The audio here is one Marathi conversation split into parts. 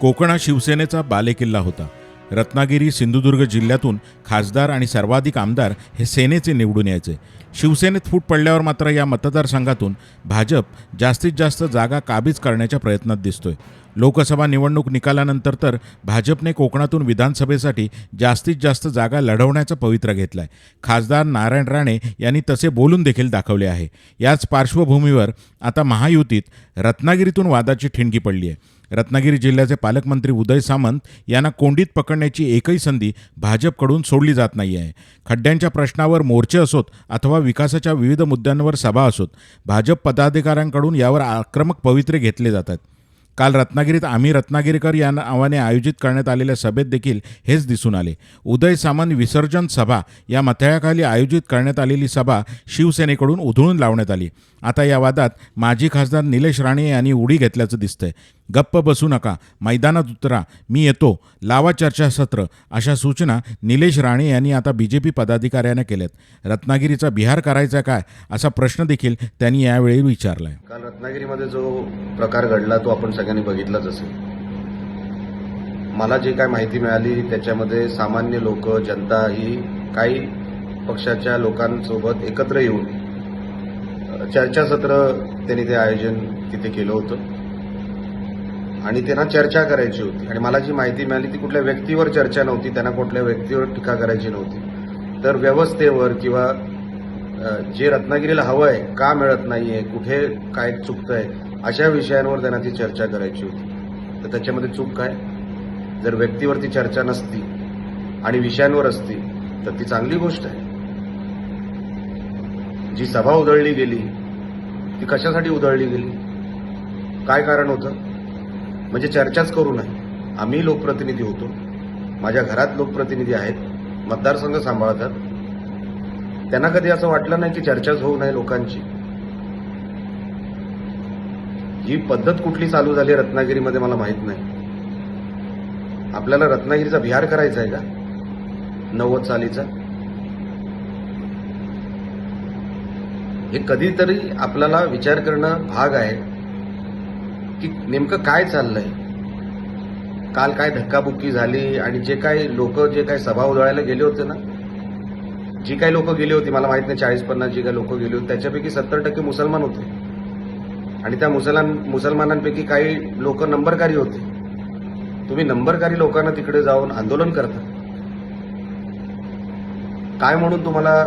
कोकण हा शिवसेनेचा बालेकिल्ला होता. रत्नागिरी सिंधुदुर्ग जिल्ह्यातून खासदार आणि सर्वाधिक आमदार हे सेनेचे निवडून यायचे. शिवसेनेत फूट पडल्यावर मात्र या मतदारसंघातून भाजप जास्तीत जास्त जागा काबीज करण्याच्या प्रयत्नात दिसतोय. लोकसभा निवडणूक निकालानंतर तर भाजपने कोकणातून विधानसभेसाठी जास्तीत जास्त जागा लढवण्याचं पवित्रा घेतलाय. खासदार नारायण राणे यांनी तसे बोलून देखील दाखवले आहे. याच पार्श्वभूमीवर आता महायुतीत रत्नागिरीतून वादाची ठिणगी पडली आहे रत्नागिरी जिल्ह्याचे पालकमंत्री उदय सामंत यांना कोंडीत पकडण्याची एकही संधी भाजपकडून सोडली जात नाही आहे खड्ड्यांच्या प्रश्नावर मोर्चे असोत अथवा विकासाच्या विविध मुद्द्यांवर सभा असोत भाजप पदाधिकाऱ्यांकडून यावर आक्रमक पवित्रे घेतले जातात काल रत्नागिरीत आम्ही रत्नागिरीकर या नावाने आयोजित करण्यात आलेल्या सभेत देखील हेच दिसून आले. उदय सामंत विसर्जन सभा या मथळ्याखाली आयोजित करण्यात आलेली सभा शिवसेनेकडून उधळून लावण्यात आली. आता या वादात माजी खासदार निलेश राणे यांनी उडी घेतल्याचं दिसतंय. गप्प बसू नका. मैदानात उतरा. मी येतो. लावा चर्चासत्र अशा सूचना निलेश राणे यांनी आता बी जे पी पदाधिकाऱ्यांना केल्यात. रत्नागिरीचा बिहार करायचा काय? असा प्रश्न देखील त्यांनी यावेळी विचारला आहे काल रत्नागिरीमध्ये जो प्रकार घडला तो आपण सगळ्यांनी बघितलाच असेल. मला जी काय माहिती मिळाली त्याच्यामध्ये सामान्य लोक जनता ही काही पक्षाच्या लोकांसोबत एकत्र येऊन चर्चासत्र त्यांनी ते आयोजन तिथे केलं होतं. आणि त्यांना चर्चा करायची होती. आणि मला जी माहिती मिळाली ती कुठल्या व्यक्तीवर चर्चा नव्हती त्यांना कुठल्या व्यक्तीवर टीका करायची नव्हती. तर व्यवस्थेवर किंवा जे रत्नागिरीला हवं आहे का मिळत नाहीये कुठे काय चुकतंय अशा विषयांवर त्यांना ती चर्चा करायची होती. तर त्याच्यामध्ये चूक काय? जर व्यक्तीवरती चर्चा नसती आणि विषयांवर असती तर ती चांगली गोष्ट आहे. जी सभा उधळली गेली ती कशासाठी उधळली गेली? काय कारण होतं? म्हणजे चर्चाच करू नये. आम्ही लोकप्रतिनिधी होतो. माझ्या घरात लोकप्रतिनिधी आहेत. मतदारसंघ सांभाळतात. त्यांना कधी असं वाटलं नाही की चर्चाच होऊ नये लोकांची? ही पद्धत कुठली चालू झाली रत्नागिरीमध्ये मला माहीत नाही. आपल्याला रत्नागिरीचा बिहार करायचा आहे का? नव्वद सालीचा? हे कधीतरी आपल्याला विचार करणं भाग आहे. की नेमकं काय चाललंय? काल काय धक्काबुक्की झाली आणि जे काही लोक जे काही सभा उधळायला गेले होते ना जी काही लोक गेली होती मला माहीत नाही चाळीस पन्नास जी काही लोक गेली होती त्याच्यापैकी सत्तर टक्के मुसलमान होते. आणि त्या मुसलमान मुसलमानांपैकी काही लोक नंबरकारी होते. तुम्ही नंबरकारी लोकांना तिकडे जाऊन आंदोलन करता. काय म्हणून तुम्हाला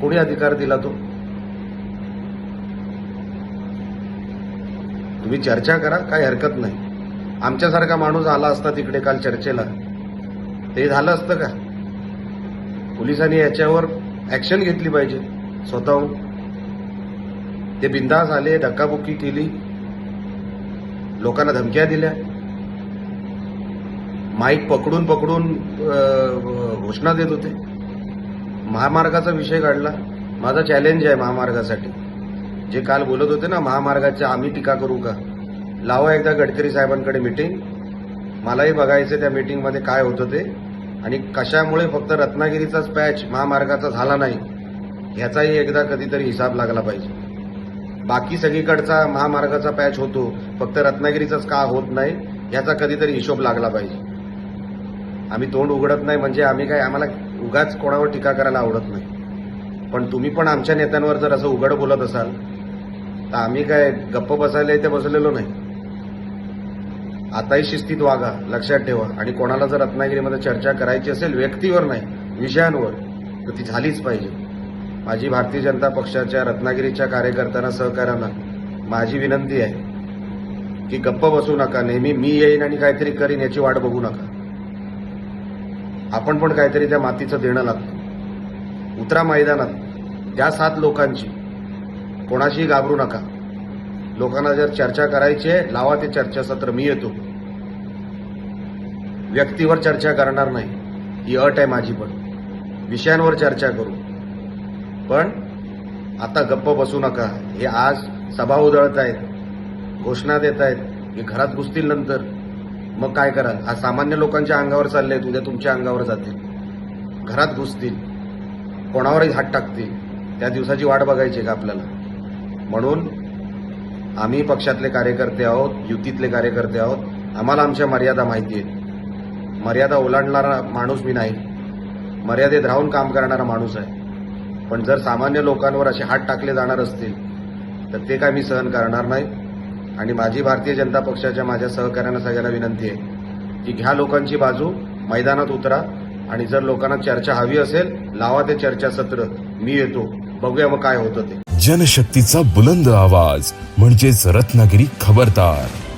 कोणी अधिकार दिला तो? तुम्ही चर्चा करा काही हरकत नाही. आमच्यासारखा माणूस आला असता तिकडे काल चर्चेला. ते झालं असतं का? पोलिसांनी याच्यावर ऍक्शन घेतली पाहिजे स्वतःहून. ते बिंदास आले धक्काबुक्की केली. लोकांना धमक्या दिल्या. माईक पकडून पकडून घोषणा देत होते. महामार्गाचा विषय काढला. माझा चॅलेंज आहे महामार्गासाठी. जे काल बोलत होते ना महामार्गाच्या आम्ही टीका करू का? लावा एकदा गडकरी साहेबांकडे मिटिंग मलाही बघायचं त्या मीटिंगमध्ये काय होतं ते. आणि कशामुळे फक्त रत्नागिरीचाच पॅच महामार्गाचा झाला नाही ह्याचाही एकदा कधीतरी हिसाब लागला पाहिजे. बाकी सगळीकडचा महामार्गाचा पॅच होतो फक्त रत्नागिरीचाच का होत नाही याचा कधीतरी हिशोब लागला पाहिजे. आम्ही तोंड उघडत नाही म्हणजे आम्ही काय आम्हाला उगाच कोणावर टीका करायला आवडत नाही. पण तुम्ही पण आमच्या नेत्यांवर जर असं उघड बोलत असाल तर आम्ही काय गप्प बसायला इथे बसलेलो नाही. आताही शिस्तीत वागा लक्षात ठेवा. आणि कोणाला जर रत्नागिरीमध्ये चर्चा करायची असेल व्यक्तीवर नाही विषयांवर तर ती झालीच पाहिजे. माझी भारतीय जनता पक्षाच्या रत्नागिरीच्या कार्यकर्त्यांना सहकार्यांना माझी विनंती आहे की गप्प बसू नका. नेहमी मी येईन आणि काहीतरी करीन याची वाट बघू नका. आपण पण काहीतरी त्या मातीचं देणं लागतं. उतरा मैदानात. त्या सात लोकांची. कोणाशीही घाबरू नका. लोकांना जर चर्चा करायची आहे लावा ते चर्चासत्र मी येतो. व्यक्तीवर चर्चा करणार नाही. ही अट आहे माझी पण. विषयांवर चर्चा करू. पण आता गप्प बसू नका. हे आज सभा उधळत आहेत घोषणा देत आहेत. हे घरात घुसतील नंतर. मग काय कराल? आज सामान्य लोकांच्या अंगावर चालले आहेत उद्या तुमच्या अंगावर जातील. घरात घुसतील. कोणावरही हात टाकतील. त्या दिवसाची वाट बघायची का आपल्याला? म्हणून आम्ही पक्षातले कार्यकर्ते आहोत युतीतले कार्यकर्ते आहोत. आम्हाला आमच्या मर्यादा माहिती आहेत. मर्यादा ओलांडणारा माणूस मी नाही. मर्यादेत राहून काम करणारा माणूस आहे. पण जर सामान्य लोकांवर असे हात टाकले जाणार असतील तर ते काय मी सहन करणार नाही. आणि माझी भारतीय जनता पक्षाच्या माझ्या सहकार्यांना सगळ्यांना विनंती आहे की घ्या लोकांची बाजू मैदानात उतरा. आणि जर लोकांना चर्चा हवी असेल लावा ते चर्चासत्र. मी येतो. बघूया मग काय होतं ते. जनशक्तीचा बुलंद आवाज म्हणजेच रत्नागिरी खबरदार.